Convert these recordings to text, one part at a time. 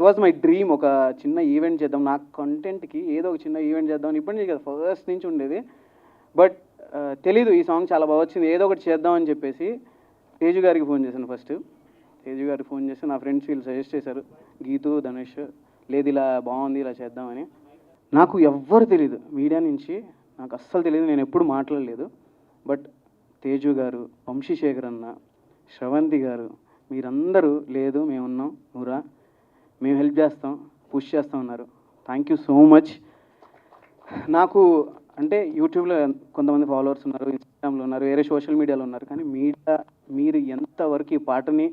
It was my dream ఒక చిన్న event చేద్దాం. నా కంటెంట్కి ఏదో ఒక చిన్న ఈవెంట్ చేద్దాం ఇప్పటి నుంచి కదా ఫస్ట్ నుంచి ఉండేది. బట్ uh, తెలీదు ఈ సాంగ్ చాలా బాగా వచ్చింది. ఏదో ఒకటి చేద్దాం అని చెప్పేసి తేజు గారికి ఫోన్ చేశాను ఫస్ట్ తేజు గారికి ఫోన్ చేసి నా ఫ్రెండ్స్ వీళ్ళు సజెస్ట్ చేశారు గీతు ధనుష్ లేదు ఇలా బాగుంది ఇలా చేద్దామని నాకు ఎవ్వరు తెలియదు మీడియా నుంచి నాకు అస్సలు తెలియదు నేను ఎప్పుడు మాట్లాడలేదు. బట్ తేజు గారు వంశీశేఖర్ అన్న శ్రవంతి గారు మీరందరూ లేదు మేమున్నాం. నువ్వురా మేము హెల్ప్ చేస్తాం పుష్ చేస్తాం ఉన్నారు థ్యాంక్ యూ సో మచ్ నాకు అంటే యూట్యూబ్లో కొంతమంది ఫాలోవర్స్ ఉన్నారు ఇన్స్టాగ్రామ్లో ఉన్నారు వేరే సోషల్ మీడియాలో ఉన్నారు. కానీ మీడియా మీరు ఎంతవరకు ఈ పాటని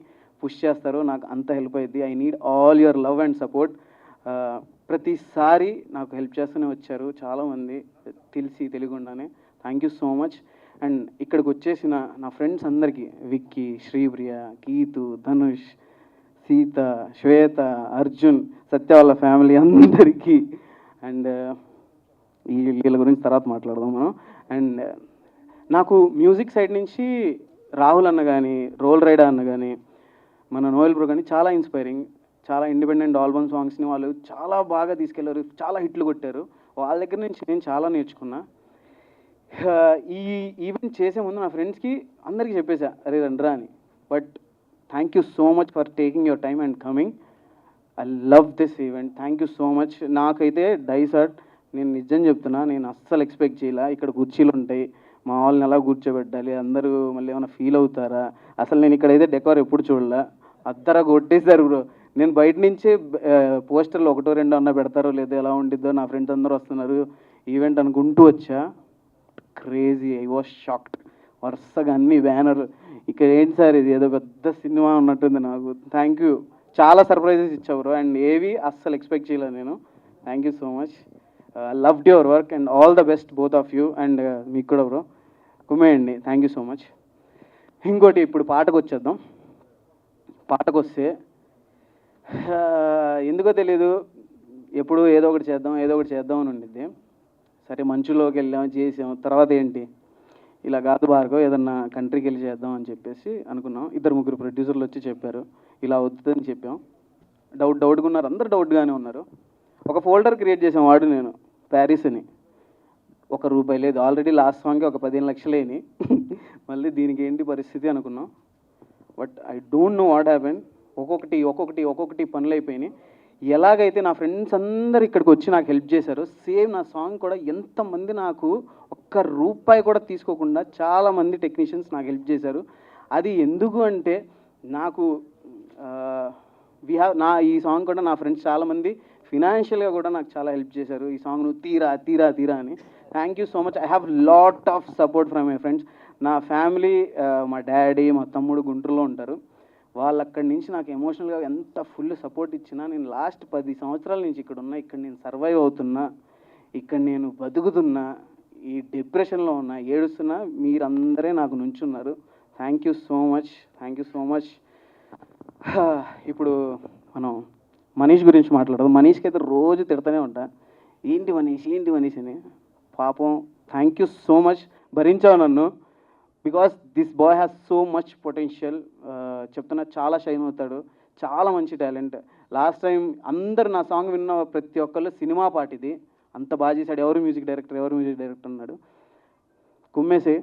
పుష్ చేస్తారో నాకు అంత హెల్ప్ అయింది I need all your love and support ప్రతిసారి నాకు హెల్ప్ చేస్తూనే వచ్చారు చాలామంది తెలిసి తెలియకుండానే. Thank you so much and ఇక్కడికి వచ్చేసిన నా ఫ్రెండ్స్ అందరికీ విక్కీ శ్రీప్రియ గీతు ధనుష్ సీత శ్వేత అర్జున్ సత్య వాళ్ళ ఫ్యామిలీ అందరికీ అండ్ uh, ఈ వీళ్ళ గురించి తర్వాత మాట్లాడదాం మనం. అండ్ uh, నాకు మ్యూజిక్ సైడ్ నుంచి రాహుల్ అన్న కానీ రోల్ రైడర్ అన్న కానీ మన నోయల్ బ్రో కానీ చాలా ఇన్స్పైరింగ్ చాలా ఇండిపెండెంట్ ఆల్బమ్ సాంగ్స్ని వాళ్ళు చాలా బాగా తీసుకెళ్ళారు. చాలా హిట్లు కొట్టారు. వాళ్ళ దగ్గర నుంచి నేను చాలా నేర్చుకున్నా. Uh, ఈ ఈవెంట్ చేసే ముందు నా ఫ్రెండ్స్కి అందరికీ చెప్పేశా అరే రండ్రా అని. But thank you so much for taking your time and coming I love this event thank you so much నాకైతే డైసర్ట్ నేను నిజం చెప్తున్నా నేను అస్సలు ఎక్స్పెక్ట్ చేయలే. ఇక్కడ కుర్చీలు ఉంటాయి. మా వాళ్ళని ఎలా కూర్చోబెట్టాలి? అందరూ మళ్ళీ ఏమైనా ఫీల్ అవుతారా? అసలు నేను ఇక్కడైతే డెకోర్ ఎప్పుడు చూడలే? అద్దరా కొట్టేశారు బ్రో నేను బయట నుంచి పోస్టర్లు ఒకటో రెండో అన్న పెడతారో లేదో ఎలా ఉండిద్దో నా ఫ్రెండ్స్ అందరూ వస్తున్నారు. ఈవెంట్ అనుకుంటూ వచ్చా. క్రేజీ ఐ వాస్ షాక్డ్ వరుసగా అన్ని బ్యానర్. ఇక్కడ ఏంటి సార్ ఇది? ఏదో పెద్ద సినిమా ఉన్నట్టుంది నాకు. థ్యాంక్ యూ చాలా సర్ప్రైజెస్ ఇచ్చావు బ్రో. అండ్ ఏవి అస్సలు ఎక్స్పెక్ట్ చేయలేదు నేను. Thank you so much loved your work and all the best both of you and మీకు కూడా బ్రో. కుమేయండి థ్యాంక్ యూ సో మచ్ ఇంకోటి ఇప్పుడు పాటకు వచ్చేద్దాం. పాటకు వస్తే uh, ఎందుకో తెలీదు. ఎప్పుడు ఏదో ఒకటి చేద్దాం ఏదో ఒకటి చేద్దాం అని ఉండిద్ది. సరే మంచులోకి వెళ్ళాం చేసాం. తర్వాత ఏంటి? ఇలా కాదు భార్గవ్ ఏదన్నా కంట్రీకి వెళ్ళి చేద్దాం అని చెప్పేసి అనుకున్నాం. ఇద్దరు ముగ్గురు ప్రొడ్యూసర్లు వచ్చి చెప్పారు ఇలా వద్దని చెప్పాం. డౌట్ డౌట్గా ఉన్నారు. అందరు డౌట్గానే ఉన్నారు. ఒక ఫోల్డర్ క్రియేట్ చేసాం వాడు నేను ప్యారిస్ అని. ఒక రూపాయి లేదు. ఆల్రెడీ లాస్ట్ సాంగ్కి ఒక పదిహేను లక్షలేని మళ్ళీ దీనికి ఏంటి పరిస్థితి అనుకున్నాం. But I don't know what happen ఒక్కొక్కటి ఒక్కొక్కటి ఒక్కొక్కటి పనులు అయిపోయినాయి. ఎలాగైతే నా ఫ్రెండ్స్ అందరు ఇక్కడికి వచ్చి నాకు హెల్ప్ చేశారు సేమ్ నా సాంగ్ కూడా ఎంతమంది నాకు ఒక్క రూపాయి కూడా తీసుకోకుండా చాలామంది టెక్నీషియన్స్ నాకు హెల్ప్ చేశారు. అది ఎందుకు అంటే నాకు వి హ్యావ్ నా ఈ సాంగ్ కూడా నా ఫ్రెండ్స్ చాలామంది ఫినాన్షియల్గా కూడా నాకు చాలా హెల్ప్ చేశారు. ఈ సాంగ్ నువ్వు తీరా తీరా తీరా అని. Thank you so much I have lot of support from my friends నా ఫ్యామిలీ మా డాడీ మా తమ్ముడు గుంటూరులో ఉంటారు. వాళ్ళు అక్కడి నుంచి నాకు ఎమోషనల్గా ఎంత ఫుల్ సపోర్ట్ ఇచ్చినా నేను లాస్ట్ పది సంవత్సరాల నుంచి ఇక్కడ ఉన్నా ఇక్కడ నేను సర్వైవ్ అవుతున్నా ఇక్కడ నేను బతుకుతున్నా ఈ డిప్రెషన్లో ఉన్నా ఏడుస్తున్నా మీరందరే నాకు నుంచున్నారు. Thank you so much thank you so much ఇప్పుడు మనం మనీష్ గురించి మాట్లాడదాం. మనీష్కి అయితే రోజు తిడతానే ఉంటా. ఏంటి మనీష్? ఏంటి మనీష్ అని? పాపం థ్యాంక్ యూ సో మచ్ భరించావు నన్ను. Because this boy has so much potential చెప్తున్నా చాలా షైన్ అవుతాడు. చాలా మంచి టాలెంట్. లాస్ట్ టైం అందరు నా సాంగ్ విన్న ప్రతి ఒక్కళ్ళు సినిమా పాట ఇది అంత బాగా చేశాడు. ఎవరు మ్యూజిక్ డైరెక్టర్? ఎవరు మ్యూజిక్ డైరెక్టర్ అన్నాడు. కుమ్మేసి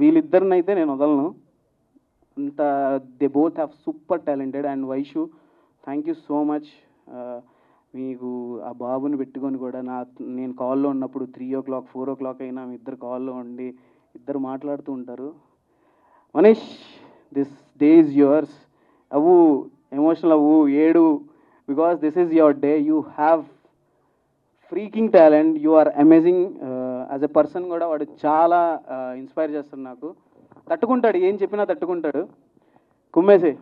వీళ్ళిద్దరిని అయితే నేను వదలను. అంత they both have super talented. And Vaishu thank you so much. మీకు ఆ బాబుని పెట్టుకొని కూడా నా నేను కాల్లో ఉన్నప్పుడు three o'clock four o'clock అయినా మీ ఇద్దరు కాల్లో ఉండి ఇద్దరు మాట్లాడుతూ ఉంటారు. Manish! This day is yours అవ్వు ఎమోషనల్ అవ్వు ఏడు. Because this is your day you have freaking talent you are amazing as a person కూడా వాడు చాలా uh, ఇన్స్పైర్ చేస్తాడు నాకు. తట్టుకుంటాడు. ఏం చెప్పినా తట్టుకుంటాడు. కుమ్మేసే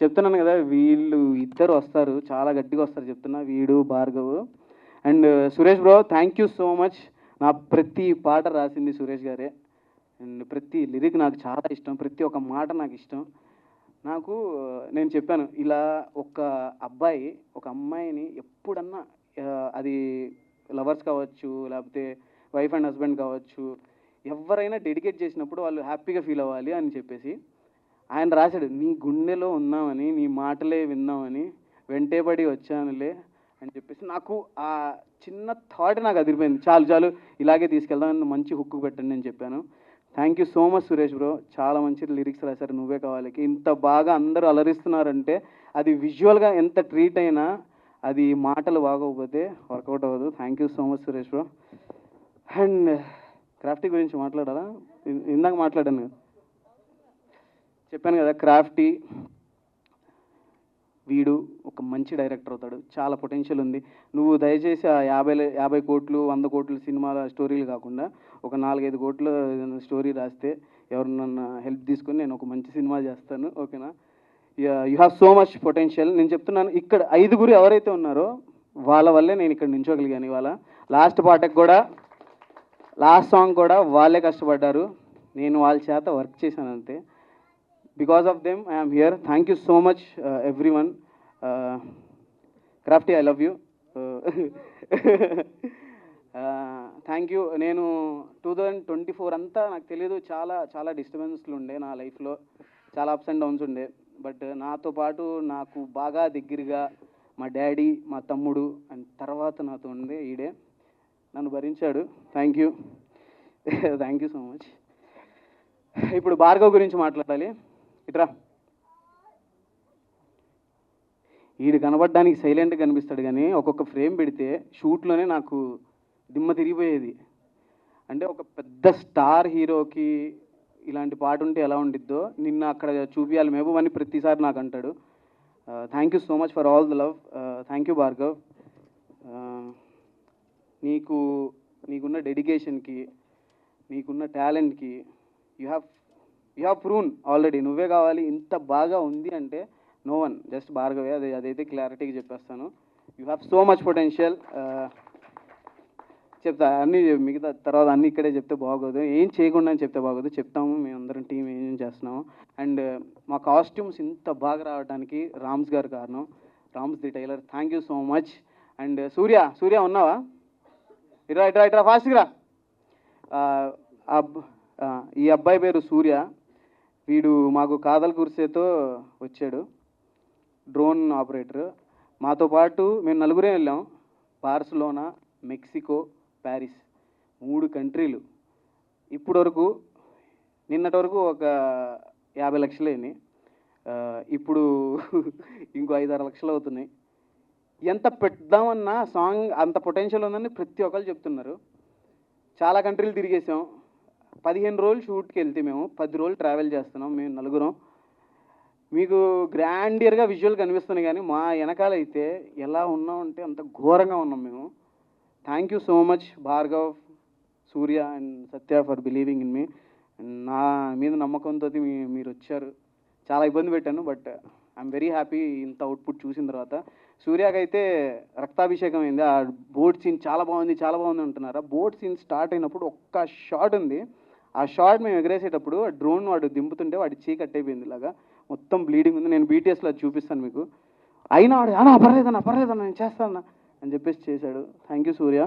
చెప్తున్నాను కదా వీళ్ళు ఇద్దరు వస్తారు. చాలా గట్టిగా వస్తారు చెప్తున్నా. వీడు Bhargav. And Suresh bro thank you so much నా ప్రతి పాట రాసింది సురేష్ గారే. అండ్ ప్రతి లిరిక్ నాకు చాలా ఇష్టం. ప్రతి ఒక్క మాట నాకు ఇష్టం. నాకు నేను చెప్పాను ఇలా ఒక అబ్బాయి ఒక అమ్మాయిని ఎప్పుడన్నా అది లవర్స్ కావచ్చు లేకపోతే వైఫ్ అండ్ హస్బెండ్ కావచ్చు ఎవరైనా డెడికేట్ చేసినప్పుడు వాళ్ళు హ్యాపీగా ఫీల్ అవ్వాలి అని చెప్పేసి ఆయన రాశాడు నీ గుండెలో ఉన్నామని నీ మాటలే విన్నామని వెంటేపడి వచ్చానులే అని చెప్పేసి నాకు ఆ చిన్న థాట్ నాకు అదిరిపోయింది. చాలు చాలు ఇలాగే తీసుకెళ్దాం మంచి హుక్కు పెట్టండి అని చెప్పాను. Thank you so much Suresh bro చాలా మంచి లిరిక్స్ రాశారు నువ్వే కావాలి. ఇంత బాగా అందరూ అలరిస్తున్నారంటే అది విజువల్గా ఎంత ట్రీట్ అయినా అది మాటలు బాగోకపోతే వర్కౌట్ అవ్వదు. Thank you so much Suresh bro and Crafty గురించి మాట్లాడాలా? ఇందాక మాట్లాడాను కదా. చెప్పాను కదా క్రాఫ్టీ వీడు ఒక మంచి డైరెక్టర్ అవుతాడు. చాలా పొటెన్షియల్ ఉంది. నువ్వు దయచేసి ఆ యాభై యాభై కోట్లు వంద కోట్లు సినిమాల స్టోరీలు కాకుండా ఒక నాలుగైదు కోట్ల స్టోరీ రాస్తే ఎవరినన్నా హెల్ప్ తీసుకొని నేను ఒక మంచి సినిమా చేస్తాను. ఓకేనా? You have so much potential నేను చెప్తున్నాను ఇక్కడ ఐదుగురు ఎవరైతే ఉన్నారో వాళ్ళ వల్లే నేను ఇక్కడ నించోగలిగాను ఇవాళ. లాస్ట్ పాటకు కూడా లాస్ట్ సాంగ్ కూడా వాళ్ళే కష్టపడ్డారు. నేను వాళ్ళ చేత వర్క్ చేశాను అంతే. Because of them am here thank you so much everyone Crafty I love you thank you నేను టూ థౌజండ్ ట్వంటీ ఫోర్ అంతా నాకు తెలియదు చాలా చాలా డిస్టర్బెన్స్లు ఉండే నా లైఫ్లో చాలా అప్స్ అండ్ డౌన్స్ ఉండే. బట్ నాతో పాటు నాకు బాగా దగ్గరగా మా డాడీ మా తమ్ముడు అండ్ తర్వాత నాతో ఉండే ఈడే నన్ను భరించాడు. Thank you thank you so much ఇప్పుడు భార్గవ్ గురించి మాట్లాడాలి. ఇట్రా వీడు కనబడడానికి సైలెంట్గా కనిపిస్తాడు కానీ ఒక్కొక్క ఫ్రేమ్ పెడితే షూట్లోనే నాకు దిమ్మ తిరిగిపోయేది. అంటే ఒక పెద్ద స్టార్ హీరోకి ఇలాంటి పాట ఉంటే ఎలా ఉండిద్దో నిన్న అక్కడ చూపించాలి మేము అని ప్రతిసారి నాకు అంటాడు. Thank you so much for all the love thank you Bhargav నీకు నీకున్న డెడికేషన్కి నీకున్న టాలెంట్కి you have you proven already. నువ్వే కావాలి. ఇంత బాగా ఉంది అంటే నో వన్. జస్ట్ భార్గవే అది అదైతే క్లారిటీగా చెప్పేస్తాను. You have so much potential. చెప్తా అన్నీ మిగతా తర్వాత అన్నీ ఇక్కడే చెప్తే బాగోదు. ఏం చేయకుండా అని చెప్తే బాగోదు. చెప్తాము మేము అందరం టీం ఏం చేస్తున్నాము. అండ్ మా కాస్ట్యూమ్స్ ఇంత బాగా రావడానికి రామ్స్ గారు కారణం. Rams the tailor. Thank you so much. And Surya Surya ఉన్నావా? ఇట్రా ఇట్రా ఇట్రా ఫాస్ట్గా అబ్- ఈ అబ్బాయి పేరు సూర్య. వీడు మాకు కాదల్ కుర్సేతో వచ్చాడు డ్రోన్ ఆపరేటర్. మాతో పాటు మేము నలుగురే వెళ్ళాం బార్సిలోనా మెక్సికో ప్యారిస్ మూడు కంట్రీలు. ఇప్పటి వరకు నిన్నటి వరకు ఒక యాభై లక్షలైనాయి ఇప్పుడు ఇంకో ఐదారు లక్షలు అవుతున్నాయి. ఎంత పెడదామన్నా సాంగ్ అంత పొటెన్షియల్ ఉందని ప్రతి ఒక్కరు చెప్తున్నారు. చాలా కంట్రీలు తిరిగేసాం. పదిహేను రోజులు షూట్కి వెళ్తే మేము పది రోజులు ట్రావెల్ చేస్తున్నాం మేము నలుగురం. మీకు గ్రాండియర్గా విజువల్ కనిపిస్తున్నాయి కానీ మా వెనకాల అయితే ఎలా ఉన్నామంటే అంత ఘోరంగా ఉన్నాం మేము. Thank you so much Bhargav Surya and Satya for believing in me నా మీద నమ్మకంతో మీ మీరు వచ్చారు. చాలా ఇబ్బంది పెట్టాను బట్ ఐఎమ్ వెరీ హ్యాపీ ఇంత అవుట్పుట్ చూసిన తర్వాత. సూర్యకైతే అయితే రక్తాభిషేకం అయింది. ఆ బోట్ సీన్ చాలా బాగుంది చాలా బాగుంది అంటున్నారు. ఆ బోట్ సీన్ స్టార్ట్ అయినప్పుడు ఒక్క షాట్ ఉంది. ఆ షార్ట్ మేము ఎగరేసేటప్పుడు ఆ డ్రోన్ వాడు దింపుతుంటే వాడి చీ కట్టయిపోయింది ఇలాగా. మొత్తం బ్లీడింగ్ ఉంది. నేను బీటీఎస్లో అది చూపిస్తాను మీకు. అయినా వాడు అన్నా పర్లేదన్నా పర్లేదన్నా నేను చేస్తానన్నా అని చెప్పేసి చేశాడు. Thank you Surya.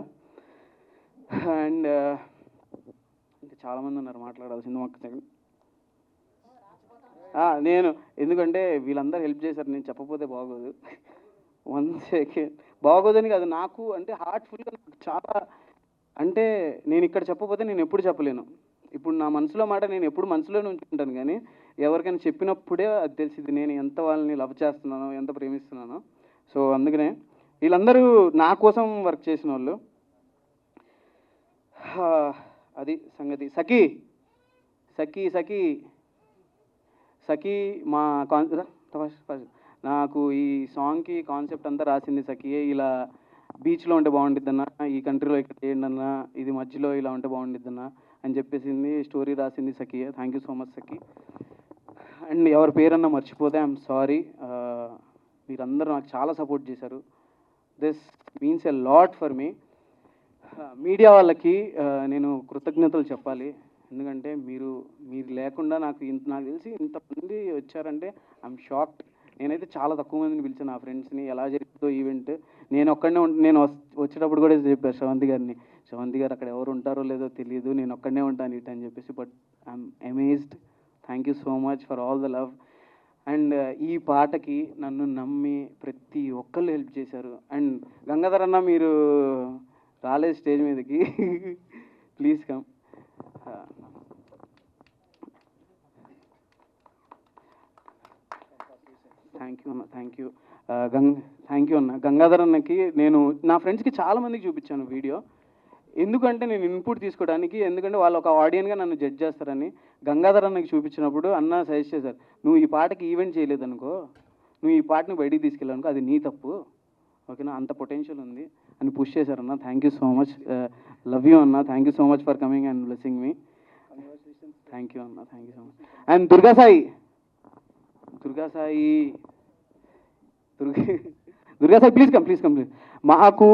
And uh, ఇంకా చాలామంది ఉన్నారు మాట్లాడాల్సింది ఒక్క సెకండ్ నేను ఎందుకంటే వీళ్ళందరూ హెల్ప్ చేశారు. నేను చెప్పకపోతే బాగోదు. వన్ సెకండ్ బాగోదని కాదు నాకు అంటే హార్ట్ఫుల్గా చాలా అంటే నేను ఇక్కడ చెప్పకపోతే నేను ఎప్పుడు చెప్పలేను. ఇప్పుడు నా మనసులో మాట నేను ఎప్పుడు మనసులోనే ఉంచుకుంటాను కానీ ఎవరికైనా చెప్పినప్పుడే అది తెలిసింది నేను ఎంత వాళ్ళని లవ్ చేస్తున్నానో ఎంత ప్రేమిస్తున్నానో. సో అందుకనే వీళ్ళందరూ నా కోసం వర్క్ చేసిన వాళ్ళు అది సంగతి. సఖీ సఖీ సఖీ సఖీ మా కాన్ నాకు ఈ సాంగ్కి కాన్సెప్ట్ అంతా రాసింది సఖియే ఇలా బీచ్లో ఉంటే బాగుండిద్దన్నా ఈ కంట్రీలో ఇక్కడ చేయండి అన్నా ఇది మధ్యలో ఇలా ఉంటే బాగుండిద్దన్నా అని చెప్పేసింది స్టోరీ రాసింది Sakhiya. Thank you so much Sakhi. And ఎవరి పేరన్నా మర్చిపోతే ఐఎమ్ సారీ uh, మీరందరూ నాకు చాలా సపోర్ట్ చేశారు. This means a lot for me media వాళ్ళకి uh, నేను కృతజ్ఞతలు చెప్పాలి. ఎందుకంటే మీరు మీరు లేకుండా నాకు ఇంత నాకు తెలిసి ఇంతమంది వచ్చారంటే ఐఎమ్ షాక్డ్ నేనైతే చాలా తక్కువ మందిని పిలిచాను. నా ఫ్రెండ్స్ని ఎలా జరిగిందో ఈవెంట్ నేను ఒక్కడనే ఉంటే నేను వచ్చేటప్పుడు కూడా చెప్పాను శ్రవంతి గారిని. శవంతి గారు అక్కడ ఎవరు ఉంటారో లేదో తెలియదు నేను ఒక్కడనే ఉంటాను ఇటు అని చెప్పేసి but I'm amazed thank you so much for all the love and ఈ పాటకి నన్ను నమ్మి ప్రతి ఒక్కళ్ళు హెల్ప్ చేశారు. అండ్ గంగాధర్ అన్న మీరు రాలేదు స్టేజ్ మీదకి. ప్లీజ్ కమ్ థ్యాంక్ యూ అన్న థ్యాంక్ యూ uh, గంగ్ థ్యాంక్ యూ అన్న. గంగాధర్ అన్నకి నేను నా ఫ్రెండ్స్కి చాలా మందికి చూపించాను వీడియో ఎందుకంటే నేను ఇన్పుట్ తీసుకోవడానికి ఎందుకంటే వాళ్ళు ఒక ఆడియన్గా నన్ను జడ్జ్ చేస్తారని గంగాధర్ అన్నకి చూపించినప్పుడు అన్న సజెస్ట్ చేశారు నువ్వు ఈ పాటకి ఈవెంట్ చేయలేదనుకో నువ్వు ఈ పాటని బయటికి తీసుకెళ్ళానుకో అది నీ తప్పు. ఓకేనా? అంత పొటెన్షియల్ ఉంది. అని పుష్ చేశారన్న thank you so much love you అన్న. Thank you so much for coming and blessing me thank you అన్న. Thank you so much and Durga Sai Durga Sai Durga Durga sir please come please come please మాకు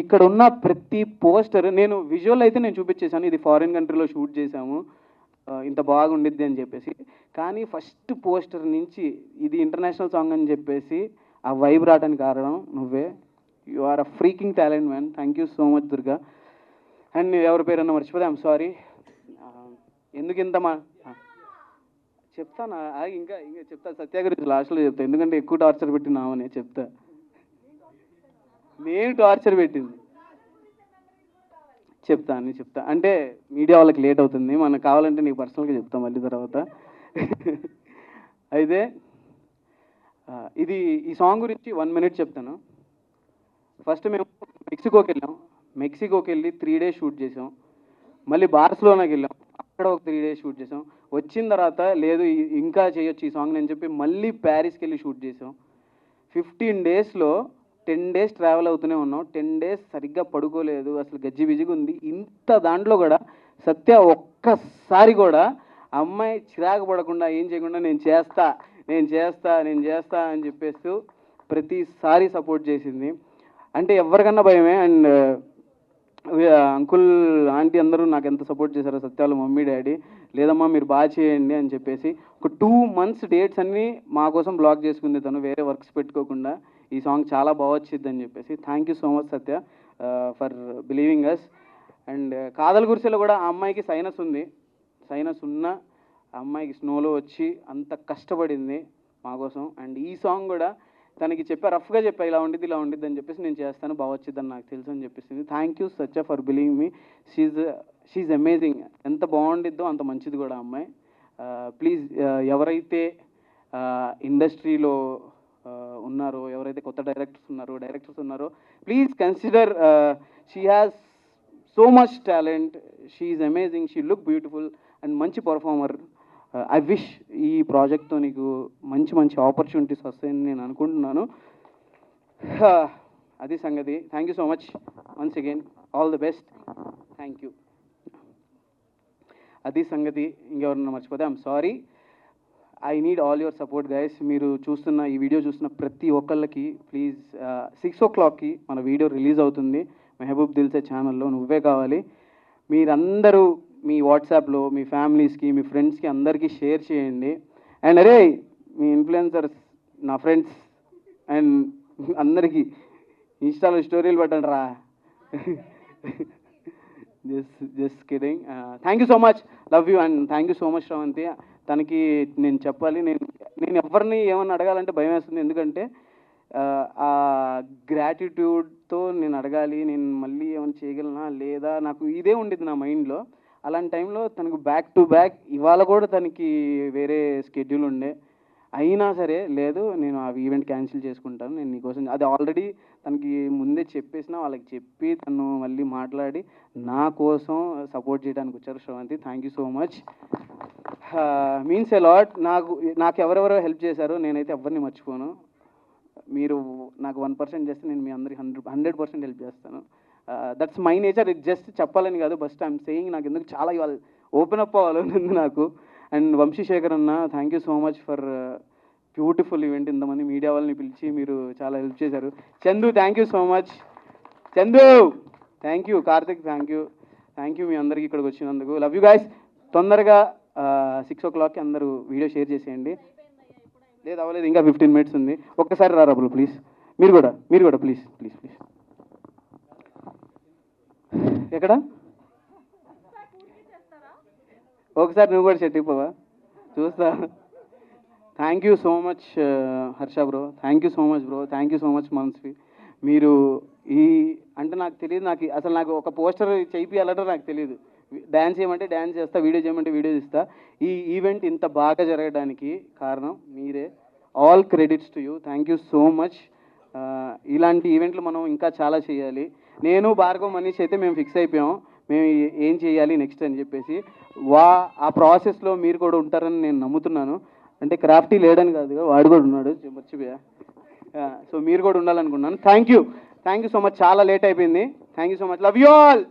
ఇక్కడ ఉన్న ప్రతి poster నేను visual అయితే నేను చూపించేశాను. ఇది ఫారిన్ కంట్రీలో షూట్ చేశాము. ఇంత బాగుండిద్ది అని చెప్పేసి. కానీ ఫస్ట్ పోస్టర్ నుంచి ఇది ఇంటర్నేషనల్ సాంగ్ అని చెప్పేసి ఆ వైబ్ రావడానికి కారణం నువ్వే. You are a freaking talent man thank you so much Durga. And ఎవరి పేరన్నా మర్చిపోతే ఐమ్ సారీ ఎందుకు ఇంత మా చెప్తాను? చెప్తానా ఇంకా ఇంకా చెప్తా. సత్య లాస్ట్లో చెప్తా. ఎందుకంటే ఎక్కువ టార్చర్ పెట్టినామని చెప్తా. నేను టార్చర్ పెట్టింది. చెప్తా అని చెప్తా. అంటే మీడియా వాళ్ళకి లేట్ అవుతుంది. మనకు కావాలంటే నీకు పర్సనల్గా చెప్తా మళ్ళీ తర్వాత. అయితే ఇది ఈ సాంగ్ గురించి వన్ మినిట్ చెప్తాను. ఫస్ట్ మేము మెక్సికోకి వెళ్ళాం. మెక్సికోకి వెళ్ళి త్రీ డేస్ షూట్ చేసాం. మళ్ళీ బార్స్లోనాకి వెళ్ళాం. అక్కడ ఒక త్రీ డేస్ షూట్ చేసాం. వచ్చిన తర్వాత లేదు ఇంకా చేయొచ్చు ఈ సాంగ్ అని చెప్పి మళ్ళీ ప్యారిస్కి వెళ్ళి షూట్ చేసాం. ఫిఫ్టీన్ డేస్లో టెన్ డేస్ ట్రావెల్ అవుతూనే ఉన్నాం. టెన్ డేస్ సరిగ్గా పడుకోలేదు. అసలు గజ్జి బిజిగా ఉంది. ఇంత దాంట్లో కూడా సత్య ఒక్కసారి కూడా అమ్మాయి చిరాకు పడకుండా ఏం చేయకుండా నేను చేస్తా నేను చేస్తా నేను చేస్తా అని చెప్పేస్తూ ప్రతిసారి సపోర్ట్ చేసింది. అంటే ఎవరికన్నా భయమే. అండ్ అంకుల్ ఆంటీ అందరూ నాకు ఎంత సపోర్ట్ చేశారో సత్యాలు మమ్మీ డాడీ లేదమ్మా మీరు బాగా చేయండి అని చెప్పేసి ఒక టూ మంత్స్ డేట్స్ అన్నీ మా కోసం బ్లాక్ చేసుకుంది తను. వేరే వర్క్స్ పెట్టుకోకుండా ఈ సాంగ్ చాలా బాగా వచ్చింది అని చెప్పేసి. Thank you so much Satya for believing us and కాదల గురిసెలో కూడా ఆ అమ్మాయికి సైనస్ ఉంది. సైనస్ ఉన్న అమ్మాయికి స్నోలో వచ్చి అంత కష్టపడింది మా కోసం. అండ్ ఈ సాంగ్ కూడా తనకి చెప్పా రఫ్గా చెప్పా ఇలా ఉండిద్ది ఇలా ఉండిద్ది అని చెప్పేసి నేను చేస్తాను. బాగా వచ్చిద్దని నాకు తెలుసు అని చెప్పేసింది. Thank you such for believe me she's she's amazing ఎంత బాగుండిద్దో అంత మంచిది కూడా అమ్మాయి. ప్లీజ్ ఎవరైతే ఇండస్ట్రీలో ఉన్నారో ఎవరైతే కొత్త డైరెక్టర్స్ ఉన్నారో డైరెక్టర్స్ ఉన్నారో please consider she has so much talent she's amazing she look beautiful and మంచి పర్ఫార్మర్ ఐ విష్ ఈ ప్రాజెక్ట్తో నీకు మంచి మంచి ఆపర్చునిటీస్ వస్తాయని నేను అనుకుంటున్నాను. Uh, అది సంగతి. Thank you so much once again all the best thank you అది సంగతి. ఇంకెవరన్నా మర్చిపోతే I'm sorry I need all your support guys మీరు చూస్తున్న ఈ వీడియో చూస్తున్న ప్రతి ఒక్కళ్ళకి ప్లీజ్ సిక్స్ ఓ క్లాక్కి మన వీడియో రిలీజ్ అవుతుంది. మెహబూబ్ దిల్సే ఛానల్లో నువ్వే కావాలి. మీరందరూ మీ వాట్సాప్లో మీ ఫ్యామిలీస్కి మీ ఫ్రెండ్స్కి అందరికీ షేర్ చేయండి. అండ్ అరే మీ ఇన్ఫ్లుయెన్సర్స్ నా ఫ్రెండ్స్ అండ్ అందరికీ ఇన్స్టాలో స్టోరీలు పెట్టండి రా. Just just kidding thank you so much love you and thank you so much Sravanthi తనకి నేను చెప్పాలి నేను నేను ఎవరిని ఏమన్నా అడగాలంటే భయం వేస్తుంది ఎందుకంటే ఆ గ్రాటిట్యూడ్తో నేను అడగాలి నేను మళ్ళీ ఏమైనా చేయగలనా లేదా నాకు ఇదే ఉండేది నా మైండ్లో. అలాంటి టైంలో తనకు బ్యాక్ టు బ్యాక్ ఇవాళ కూడా తనకి వేరే స్కెడ్యూల్ ఉండే. అయినా సరే లేదు నేను ఆ ఈవెంట్ క్యాన్సిల్ చేసుకుంటాను నేను నీకోసం అది ఆల్రెడీ తనకి ముందే చెప్పేసిన వాళ్ళకి చెప్పి తను మళ్ళీ మాట్లాడి నా కోసం సపోర్ట్ చేయడానికి వచ్చారు Sravanthi. Thank you so much means a lot నాకు నాకు ఎవరెవరో హెల్ప్ చేశారో నేనైతే ఎవరిని మర్చిపోను. మీరు నాకు వన్ పర్సెంట్ చేస్తే నేను మీ అందరికి హండ్రెడ్ హండ్రెడ్ పర్సెంట్ హెల్ప్ చేస్తాను. That's my nature it just చెప్పాలని కాదు బస్ట్ ఐఎమ్ సేయింగ్ నాకు ఎందుకు చాలా ఇవాళ ఓపెన్ అప్ అవ్వాలని ఉంది నాకు అండ్ వంశీశేఖర్ అన్న thank you so much for beautiful event ఇంతమంది మీడియా వాళ్ళని పిలిచి మీరు చాలా హెల్ప్ చేశారు. Chandu thank you so much Chandu thank you Karthik thank you thank you మీ అందరికీ ఇక్కడికి వచ్చినందుకు. లవ్ యూ గాయస్ తొందరగా సిక్స్ ఓ క్లాక్కి అందరూ వీడియో షేర్ చేసేయండి. లేదు అవ్వలేదు ఇంకా ఫిఫ్టీన్ మినిట్స్ ఉంది. ఒక్కసారి రా రబుల్ ప్లీజ్ మీరు కూడా మీరు కూడా ప్లీజ్ ప్లీజ్ ప్లీజ్ ఎక్కడ? ఒకసారి నువ్వు కూడా చెట్టిపోవా చూస్తా. Thank you so much Harsha bro thank you so much bro thank you so much Manasvi మీరు ఈ అంటే నాకు తెలియదు నాకు అసలు నాకు ఒక పోస్టర్ చేయించాలంటే నాకు తెలియదు. డ్యాన్స్ చేయమంటే డ్యాన్స్ చేస్తా వీడియో చేయమంటే వీడియో తీస్తా. ఈ ఈవెంట్ ఇంత బాగా జరగడానికి కారణం మీరే. All credits to you thank you so much ఇలాంటి ఈవెంట్లు మనం ఇంకా చాలా చేయాలి. నేను భార్గవ మనీష్ అయితే మేము ఫిక్స్ అయిపోయాం. మేము ఏం చేయాలి నెక్స్ట్ అని చెప్పేసి. వా ఆ ప్రాసెస్లో మీరు కూడా ఉంటారని నేను నమ్ముతున్నాను. అంటే క్రాఫ్టీ లేడని కాదు వాడు కూడా ఉన్నాడు. మర్చిపోయా. సో మీరు కూడా ఉండాలనుకున్నాను. Thank you thank you so much చాలా లేట్ అయిపోయింది. Thank you so much love you all